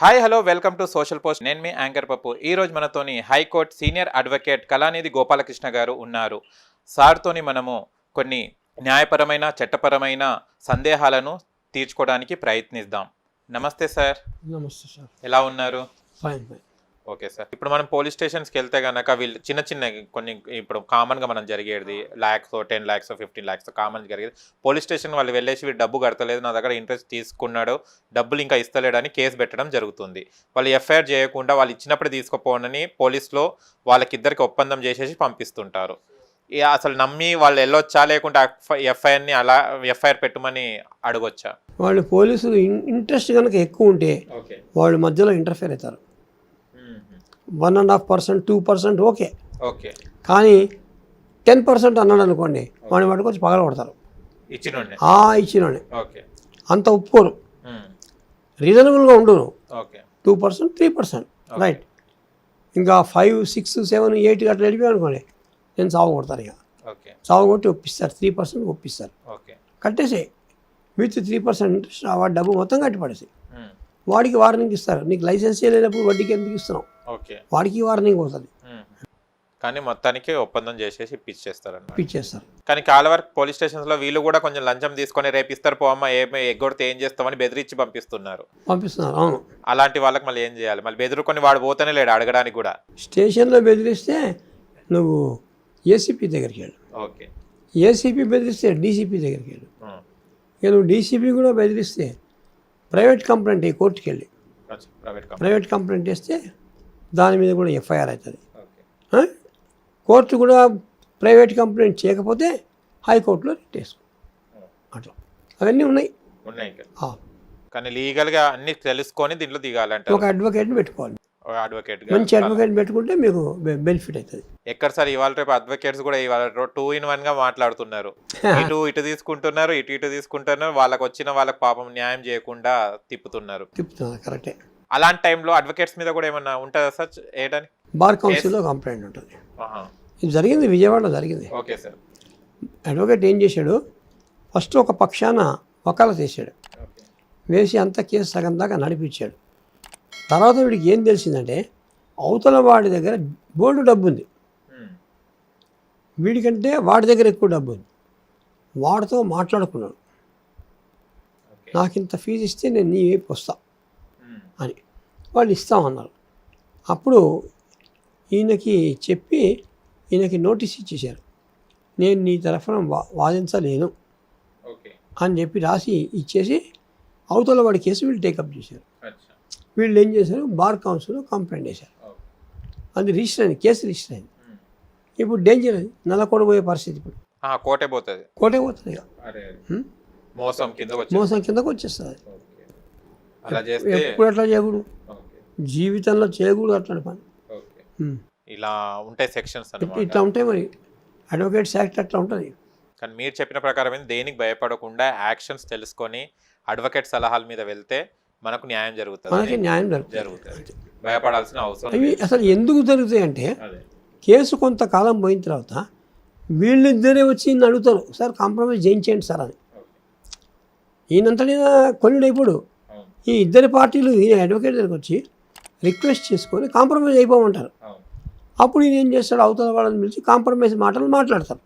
Hi hello welcome to social post. నేను మీ anchor Pappu. ఈ రోజు మనతోని high court senior advocate Kalanidhi Gopalakrishna గారు ఉన్నారు. సార్తోని మనము కొన్ని న్యాయపరమైన చట్టపరమైన సందేహాలను తీర్చుకోవడానికి ప్రయత్నిద్దాం. నమస్తే సార్. నమస్తే సార్. ఎలా ఉన్నారు? Fine fine okay sir. ఇప్పుడు మనం పోలీస్ స్టేషన్స్కి వెళ్తే కనుక వీళ్ళు చిన్న చిన్న కొన్ని ఇప్పుడు కామన్గా మనం జరిగేది lakhs ten lakhs fifteen lakhs common జరిగేది. పోలీస్ స్టేషన్ వాళ్ళు వెళ్ళేసి వీడు డబ్బు కడతలేదు నా దగ్గర ఇంట్రెస్ట్ తీసుకున్నాడు డబ్బులు ఇంకా ఇస్తలేడని కేసు పెట్టడం జరుగుతుంది. వాళ్ళు ఎఫ్ఐఆర్ చేయకుండా వాళ్ళు ఇచ్చినప్పుడు తీసుకుపోనని పోలీసులో వాళ్ళకిద్దరికి ఒప్పందం చేసేసి పంపిస్తుంటారు. అసలు నమ్మి వాళ్ళు వెళ్ళొచ్చా లేకుంటే ఎఫ్ఐఆర్ని అలా ఎఫ్ఐఆర్ పెట్టమని అడగొచ్చా? వాళ్ళు పోలీసులు ఇంట్రెస్ట్ కనుక ఎక్కువ ఉంటే ఓకే. వాళ్ళు మధ్యలో ఇంటర్ఫేర్ అవుతారు. One and half percent two percent okay. Okay. కానీ టెన్ పర్సెంట్ అన్నాడు అనుకోండి వాడిని పట్టుకొచ్చి పగల కొడతారు. ఇచ్చినండి అంత ఒప్పుకోరు. రీజనబుల్గా ఉండును. Okay. Two percent three percent. Right. ఇంకా ఫైవ్ సిక్స్ సెవెన్ ఎయిట్ అట్లా వెళ్ళిపోయాను అనుకోండి నేను సాగు కొడతాను ఇక. ఓకే. సాగు కొట్టి ఒప్పిస్తారు. త్రీ పర్సెంట్ ఒప్పిస్తారు. ఓకే. కట్టేసే విత్ త్రీ పర్సెంట్ ఇంట్రెస్ట్ వాడి డబ్బు మొత్తం కట్టి పడేసి వాడికి వార్నింగ్ ఇస్తారు. నీకు లైసెన్స్ లేనప్పుడు వడ్డీకి ఎందుకు ఇస్తున్నావు? వాడికి వార్నింగ్ అవుతుంది కానీ మొత్తానికి ఒప్పందం చేసేసి ఇప్పించేస్తారన్నమాట ఇచ్చేస్తారు కానీ కాలవర్క్ పోలీస్ స్టేషన్స్లో వీళ్ళు కూడా కొంచెం లంచం తీసుకొని రేపిస్తారు పో అమ్మ ఏమి ఎగ్గొడితే ఏం చేస్తామని బెదిరించి పంపిస్తున్నారు. పంపిస్తున్నారు అవును. అలాంటి వాళ్ళకి మళ్ళీ ఏం చేయాలి? మళ్ళీ బెదురుకొని వాడు పోతేనే లేడు అడగడానికి కూడా. స్టేషన్లో బెదిరిస్తే నువ్వు ఏసీపీ దగ్గరికి వెళ్ళు. ఓకే. ఏసీపీ బెదిరిస్తే డీసీపీ దగ్గరికి వెళ్ళు. ఇక నువ్వు డీసీపీ కూడా బెదిరిస్తే ప్రైవేట్ కంప్లైంట్ ఈ కోర్టుకి వెళ్ళి ప్రైవేట్ కంప్లైంట్. వేస్తే దాని మీద కూడా ఎఫ్ఐఆర్ అవుతుంది? కోర్టు కూడా ప్రైవేట్ కంప్లైంట్ చేయకపోతే హైకోర్టులో రిట్ అట్లా. అవన్నీ ఉన్నాయి. కానీ లీగల్గా అన్ని తెలుసుకొని దీంట్లో దిగాలంట ఒక అడ్వకేట్ని పెట్టుకోవాలి. అడ్వకేట్ మంచి అడ్వకేట్ పెట్టుకుంటే మీకు బెనిఫిట్ అవుతుంది. ఎక్కడ సార్ ఇవాళ రేపు అడ్వకేట్స్ కూడా ఇవాళ టూ ఇన్ వన్గా మాట్లాడుతున్నారు. ఇటు ఇటు తీసుకుంటున్నారు ఇటు ఇటు తీసుకుంటున్నారు వాళ్ళకి వచ్చిన వాళ్ళకి పాపం న్యాయం చేయకుండా తిప్పుతున్నారు. తిప్పుతున్నా కరెక్టే. అలాంటి టైంలో అడ్వకేట్స్ మీద కూడా ఏమన్నా ఉంటుందా సార్ ఏయడానికి బార్ కౌన్సిల్లో కంప్లైంట్ ఉంటుంది. ఇది జరిగింది విజయవాడలో జరిగింది. Okay sir. అడ్వకేట్ ఏం చేశాడు? ఫస్ట్ ఒక పక్షాన వేసాడు ఓకే. వేసి అంత కేసు సగం దాకా నడిపించాడు. తర్వాత వీడికి ఏం తెలిసిందంటే అవతల వాడి దగ్గర బోల్డ్ డబ్బు ఉంది వీడికంటే వాడి దగ్గర ఎక్కువ డబ్బు ఉంది వాడితో మాట్లాడుకున్నాడు. నాకు ఇంత ఫీజు ఇస్తే నేను నీ వైపు వస్తా. అని. వాళ్ళు ఇస్తామన్నారు అప్పుడు ఈయనకి చెప్పి ఈయనకి నోటీస్ ఇచ్చేశారు. నేను నీ తరఫున వా వాదించలేను. ఓకే. అని చెప్పి రాసి ఇచ్చేసి అవతల వాడి కేసు వీళ్ళు టేకప్ చేశారు. వీళ్ళు ఏం చేశారు? బార్ కౌన్సిల్లో కంప్లైంట్ చేశారు. అది రిజిస్టర్ అయింది కేసు రిజిస్టర్ అయింది. ఇప్పుడు డేంజర్ అది. నల్లకొడబోయే పరిస్థితి ఇప్పుడు. కోటే పోతుంది. కోటే పోతుంది? మోసం కిందకు వచ్చేస్తుంది ఎప్పుడు అట్లా చేయకూడదు. జీవితంలో చేయకూడదు అట్లాంటి పని. ఇలా ఉంటాయి సెక్షన్స్ ఇట్లా- ఉంటాయి మరి. అడ్వకేట్స్ యాక్ట్ అట్లా ఉంటుంది. కానీ మీరు చెప్పిన ప్రకారం దేనికి భయపడకుండా యాక్షన్స్ తెలుసుకొని అడ్వకేట్ సలహాల మీద వెళ్తే మనకు న్యాయం జరుగుతుంది. మనకి న్యాయం జరుగుతుంది. భయపడాల్సిన అవసరం అవి అసలు ఎందుకు జరుగుతాయి అంటే కేసు కొంతకాలం పోయిన తర్వాత వీళ్ళిద్దరే వచ్చి అడుగుతారు సార్ కాంప్రమైజ్ చేయించేయండి సార్ అని. ఈయనంతటా కొల్లుడైపోడు. అవును ఈ ఇద్దరి పార్టీలు ఈయన అడ్వకేట్ దగ్గరికి వచ్చి రిక్వెస్ట్ చేసుకొని కాంప్రమైజ్ అయిపోమంటారు. అప్పుడు ఈయన ఏం చేస్తాడు? అవతల వాళ్ళని పిలిచి కాంప్రమైజ్ మాటలు మాట్లాడతారు.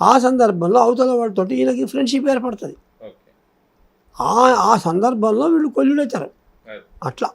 ఆ సందర్భంలో అవతల వాళ్ళతోటి ఈయనకి ఫ్రెండ్షిప్ ఏర్పడుతుంది. ఆ ఆ సందర్భంలో వీళ్ళు కొల్లుడవుతారు. అట్లా.